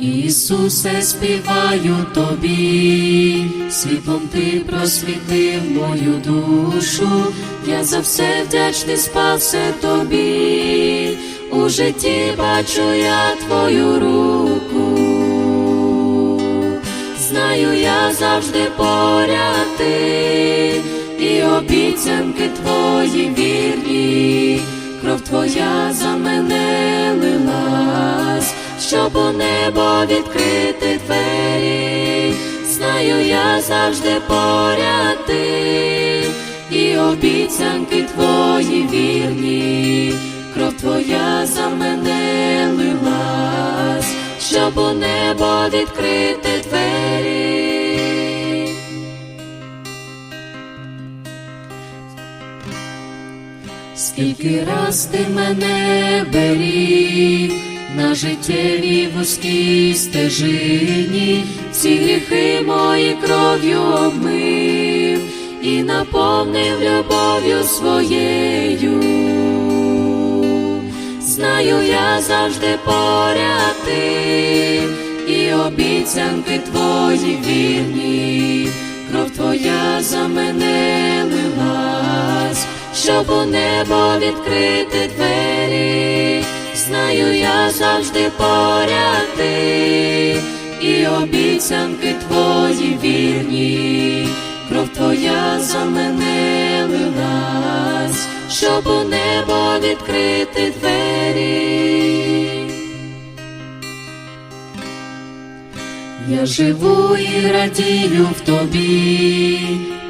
Ісусе, співаю тобі, світлом ти просвітив мою душу, я за все вдячний спасе тобі, у житті бачу я твою руку, знаю, я завжди поряд ти, і обіцянки твої вірні, небо відкрити двері, знаю, я завжди поряд ти, і обіцянки твої вірні, кров твоя за мене лилась, щоб у небо відкрити двері. Скільки раз ти мене беріг на життєвій вузькій стежині, всі гріхи мої кров'ю обмив і наповнив любов'ю своєю. Знаю, я завжди поряд ти, і обіцянки твої вірні, кров твоя за мене лилась, щоб у небо відкрити двері, завжди поряд ти, і обіцянки твої вірні, кров твоя за мене лилась, щоб у небо відкрити двері. Я живу і радію в тобі,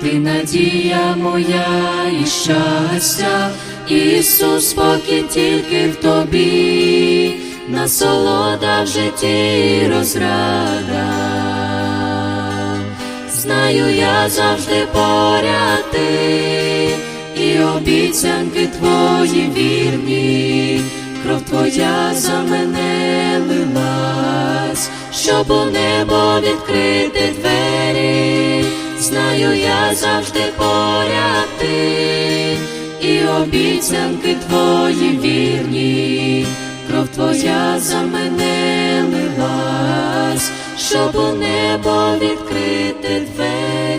ти надія моя і щастя, Ісус, спокій тільки в тобі, насолода в житті розрада. Знаю, я завжди поряд ти, і обіцянки твої вірні, кров твоя за мене лилась, щоб у небо відкрити двері, знаю, я завжди поряд ти, і обіцянки твої вірні, твоя за мене лилась, щоб у небо відкрити двері.